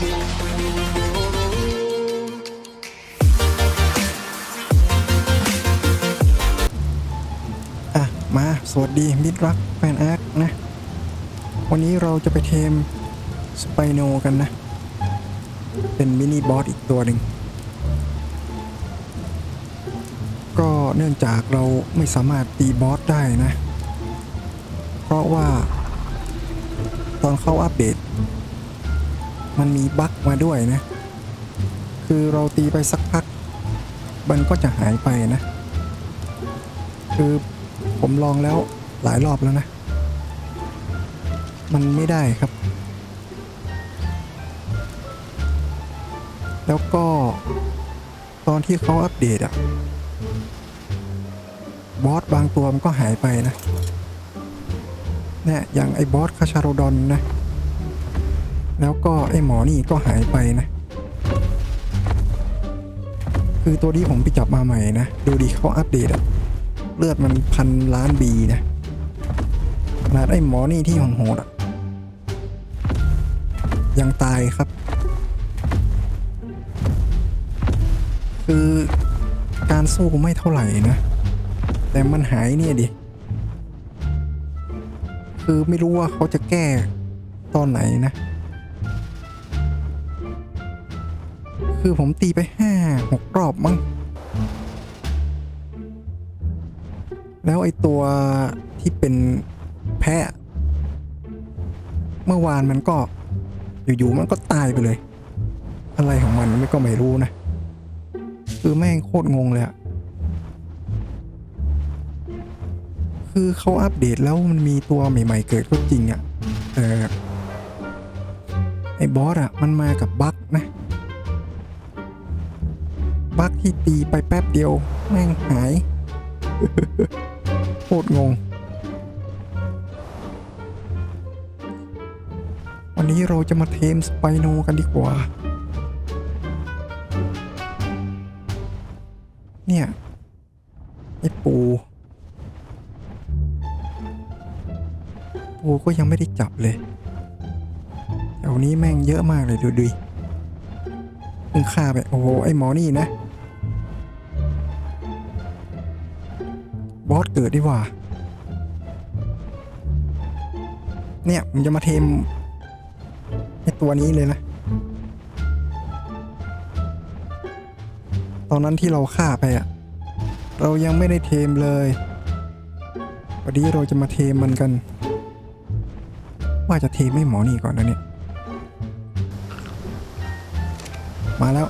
อะ มาสวัสดีมิตรรักแฟนอาร์คนะ วันนี้เราจะไปเทมสไปโนกันนะ เป็นมินิบอสอีกตัวหนึ่ง ก็เนื่องจากเราไม่สามารถตีบอสได้นะ เพราะว่าตอนเข้าอัปเดต มันมีบั๊กมาด้วยนะ คือเราตีไปสักพัก มันก็จะหายไปนะ คือผมลองแล้วหลายรอบแล้วนะ มันไม่ได้ครับ แล้วก็ตอนที่เขาอัปเดตอะบอสบางตัวมันก็หายไปนะเนี่ยอย่างไอ้บอสคาชาโรดอนนะ แล้วก็ไอ้หมอนี่ก็หายไปนะ คือตัวนี้ผมไปจับมาใหม่นะ ดูดีเขาอัปเดตอะเลือดมันพันล้านบีนะขนาดไอ้หมอนี่ที่โหดอะยังตายครับ คือการสู้ไม่เท่าไหร่นะ แต่มันหายเนี่ยดิ คือไม่รู้ว่าเขาจะแก้ตอนไหนนะ คือผมตีไปห้าหกรอบมั้ง แล้วไอตัวที่เป็นแพะ เมื่อวานมันก็ อยู่ๆมันก็ตายไปเลย อะไรของมันไม่ก็ไม่รู้นะ คือแม่งโคตรงงเลยอะคือเขาอัปเดตแล้วมันมีตัวใหม่ ๆ เกิดก็จริงอะแต่ไอ้บอสอะมันมากับบั๊กนะ บั๊กที่ตีไปแป๊บเดียว แม่งหายโคตรงง วันนี้เราจะมาเทมสไปโนกันดีกว่า เนี่ย ไอ้ปู ปูก็ยังไม่ได้จับเลยแถวนี้แม่งเยอะมากเลยดูดิเพิ่งฆ่าไป โอ้โห ไอ้หมอนี่นะ บอสเกิดดีกว่า เนี่ยผมจะมาเทมไอตัวนี้เลยนะ ตอนนั้นที่เราฆ่าไปอะเรายังไม่ได้เทมเลย วันนี้เราจะมาเทมมันกัน ว่าจะเทมให้หมอนี่ก่อนนะเนี่ย มาแล้ว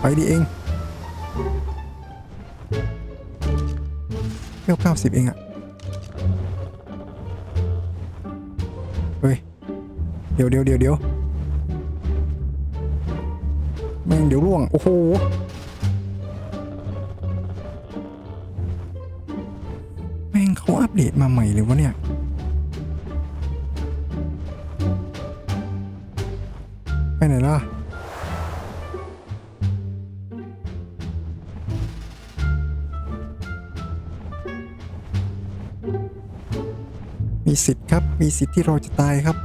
ไปดีเอง เพี้ยวเก้าสิบเองอะเฮ้ย เดี๋ยวเดี๋ยวเดี๋ยวเดี๋ยวแม่งเดี๋ยวร่วง โอ้โห แม่งเขาอัปเดตมาใหม่เลยวะเนี่ย ครับ มีสิทธิ์ที่เราจะตายครับ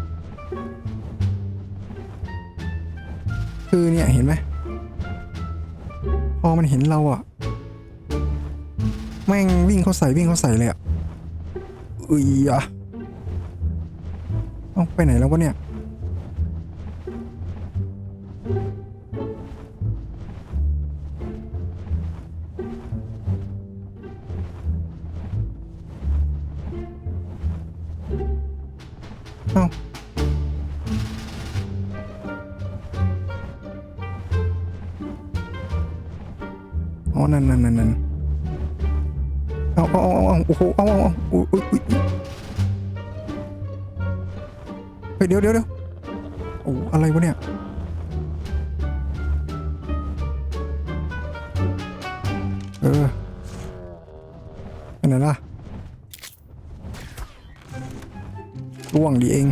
คือเนี่ยเห็นไหมพอมันเห็นเราอะแม่งวิ่งเข้าใส่วิ่งเข้าใส่เลยอะอุ้ยอะเอาไปไหนแล้ววะเนี่ย นั่นนั่นนั่นเอาเอาเอาเอาโอ้โหเอาเอาเอาอุ้ยอุ้ยอุ้ยเฮ้ยเดี๋ยวเดี๋ยวเดี๋ยวโอ้อะไรวะเนี่ยเออไปไหนล่ะร่วงดีเอง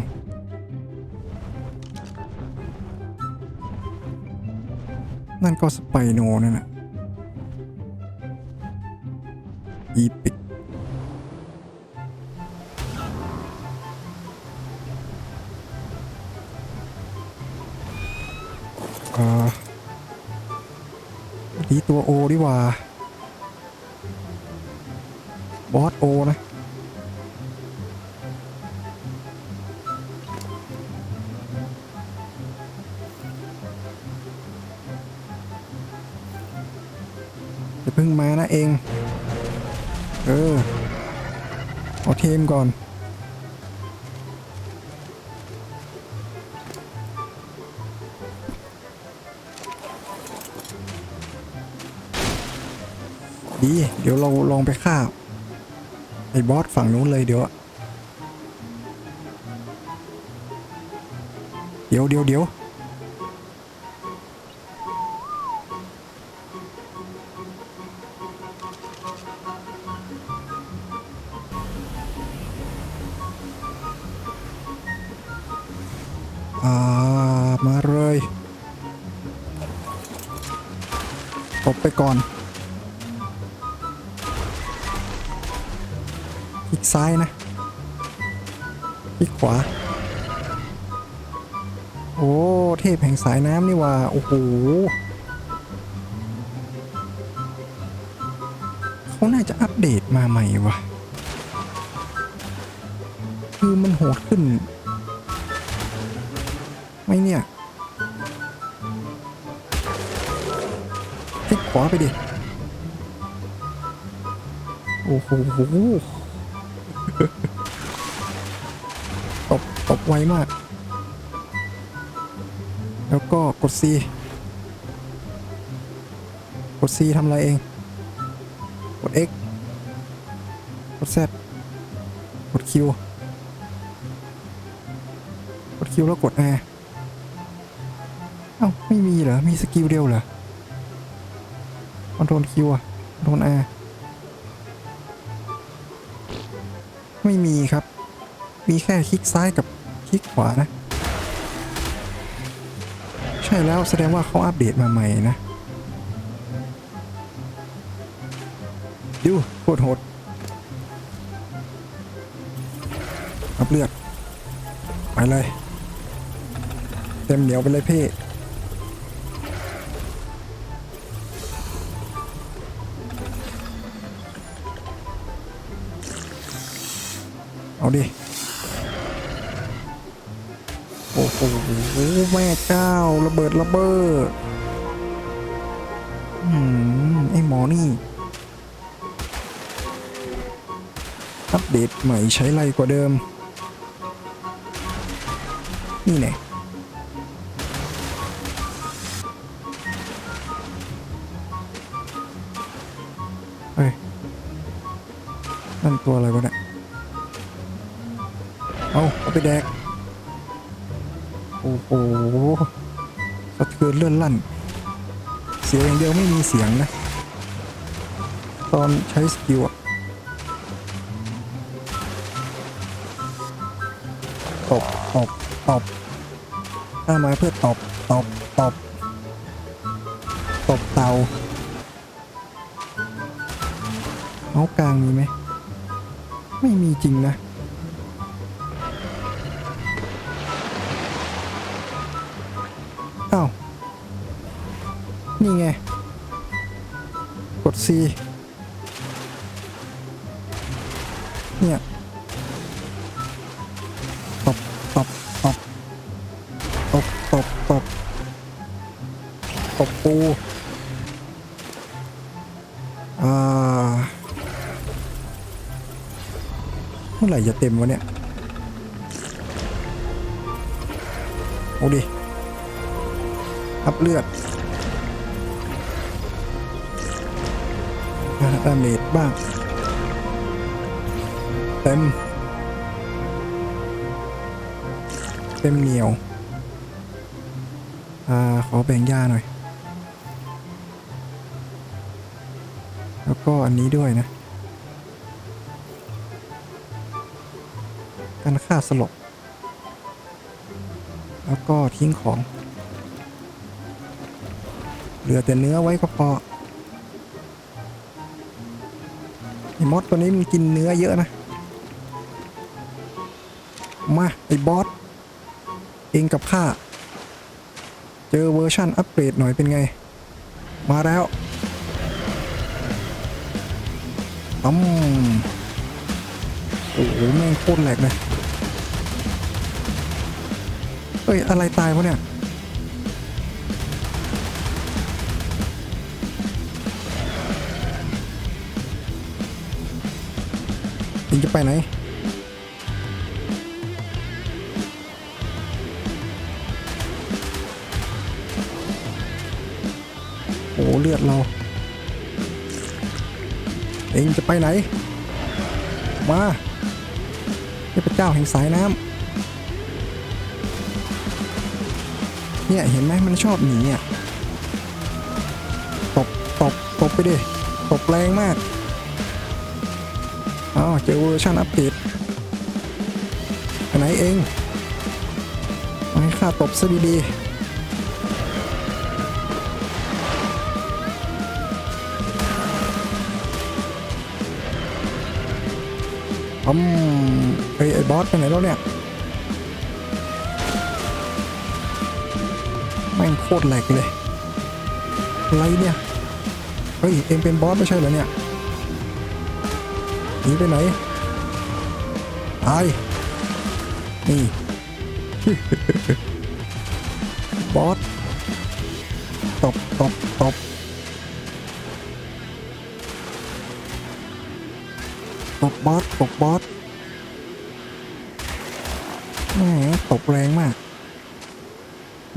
นั่นก็สไปโนนั่นแหละ อีปิกเอ่อดีตัวโอดีกว่า บอสโอนะจะเพิ่งมานะเอง เออเอาเทมก่อน ดี เดี๋ยวเราลองไปฆ่า ไอ้บอสฝั่งนู้นเลยเดี๋ยว เดี๋ยวเดี๋ยวเดี๋ยว มาเลยตบไปก่อนคลิกซ้ายนะคลิกขวา โอ้ เทพแห่งสายน้ำนี่ว่า โอ้โหเขาน่าจะอัปเดตมาใหม่วะคือมันโหดขึ้น ไม่เนี่ยคลิกขวาไปดิ โอ้โหตบตบไวมาก แล้วก็กด C กด C ทำอะไรเอง กด X กด Z กด Q กด Q แล้วกด R เอ้าไม่มีเหรอ มีสกิลเดียวเหรอคอนโทรล Q อะคอนโทรล R ไม่มีครับ มีแค่คลิกซ้ายกับคลิกขวานะ ใช่แล้วแสดงว่าเขาอัปเดตมาใหม่นะดูโคตรโหดอัพเลือด ไปเลย เต็มเหนียวไปเลยพี่ ดิ โอ้โหแม่เจ้าระเบิดระเบ้ออืมไอหมอนี่ อัปเดตใหม่ใช้ไรกว่าเดิม นี่แน่ แดก โอ้โหสะเทือนเลื่อนลั่น เสียงอย่างเดียวไม่มีเสียงนะ ตอนใช้สกิลอะตบตบตบถ้ามาเพื่อตบตบตบตบเตาเมาส์กลางมีไหม ไม่มีจริงนะ อ้าว นี่ไง กด C เนี่ยตบตบตบตบตบตบตบปูอ่าเมื่อไหร่จะเต็มวะเนี่ย โอ้ดิ อัพเลือดดาเมจบ้าง เต็ม เต็มเหนียว อ่า ขอแบ่งยาหน่อย แล้วก็อันนี้ด้วยนะ การฆ่าสลบ แล้วก็ทิ้งของ เหลือแต่เนื้อไว้ก็พอไอ้มอสตัวนี้มันกินเนื้อเยอะนะ มาไอ้บอส เองกับข้า เจอเวอร์ชั่นอัปเกรดหน่อยเป็นไง มาแล้วอืมโอ้โหแม่งโคตรแหลกเลยเอ้ย อะไรตายวะเนี่ย เองจะไปไหนโอ้เลือดเรา เองจะไปไหน มาเทพเจ้าแห่งสายน้ำเนี่ยเห็นไหมมันชอบหนีอะตบตบตบไปดิตบแรงมาก อ้าวเจอเวอร์ชันอัปเดตไปไหนเองมาให้ข้าตบซะดีๆอืมไอ้ไอ้บอสไปไหนแล้วเนี่ยแม่งโคตรแหลกเลย อะไรเนี่ย เฮ้ย เอ็งเป็นบอสไม่ใช่เหรอเนี่ย นีไปไหนตายนี่บอสตบตบตบตบบอสตบบอสแหมตบแรงมาก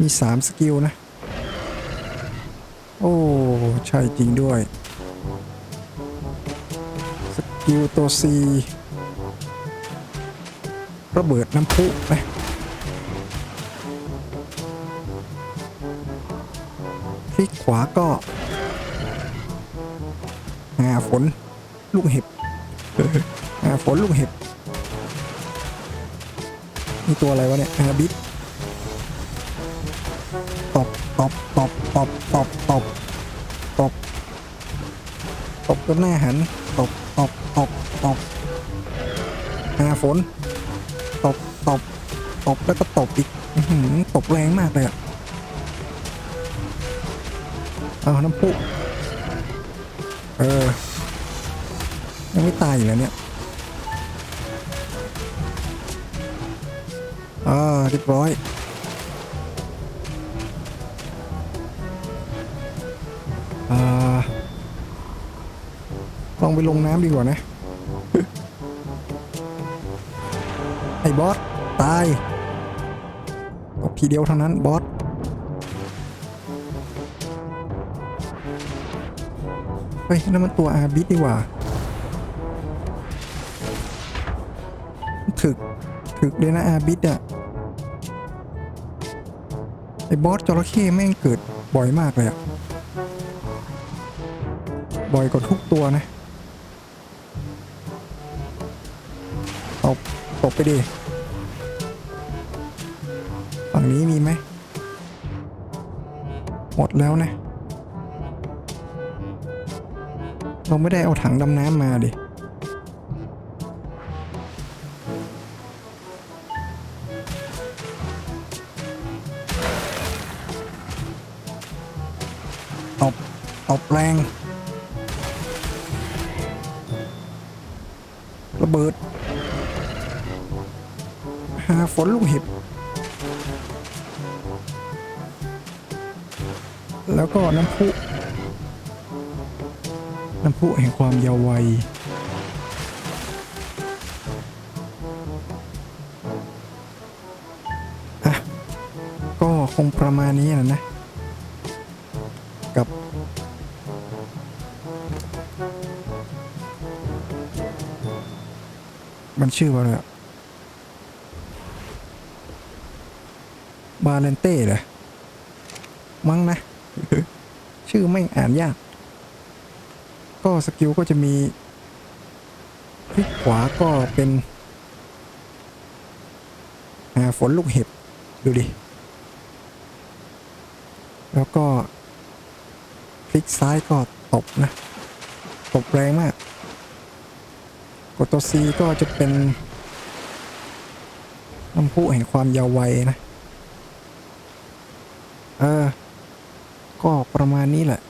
มีสามสกิลนะ โอ้ ใช่จริงด้วย สกิลตัว C ระเบิดน้ำพุนะคลิกขวาก็หาฝน ลูกเห็บอ่าฝนลูกเห็บนี่ตัวอะไรวะเนี่ยอาบิดตบตบตบตบตบตบตบตบจนหน้าหันตบตบ ตบตบอาฝนตบตบตบแล้วก็ตบอีกตบแรงมากเลยอะเอาน้ำพุเออยังไม่ตายอยู่แล้วเนี่ยอ่าเรียบร้อยอ่าลองไปลงน้ำดีกว่านะ บอส ตายตบทีเดียวเท่านั้นบอส เฮ้ยนั่นมันตัวอาบิดดีกว่า ถึก ถึกเลยนะอาบิดอะไอ้บอสจระเข้แม่งเกิดบ่อยมากเลยอะบ่อยกว่าทุกตัวนะตบตบไปดิ งนี้มีไหม หมดแล้วนะ เราไม่ได้เอาถังดำน้ำมาดิ ตบ ตบแรงระเบิด หาฝนลูกเห็บ แล้วก็น้ำพุ น้ำพุแห่งความเยาว์วัยอะก็คงประมาณนี้นะนะ กับ มันชื่อว่าอะไรบาเลนเต้เหรอมั้งนะ ชื่อไม่อ่านยาก ก็สกิลก็จะมีคลิกขวาก็เป็นหาฝนลูกเห็บ ดูดิ แล้วก็ คลิกซ้ายก็ตบนะ ตบแรงมาก กดตัว C ก็จะเป็นน้ำพุแห่งความยาววัยนะ เออ ประมาณนี้แหละ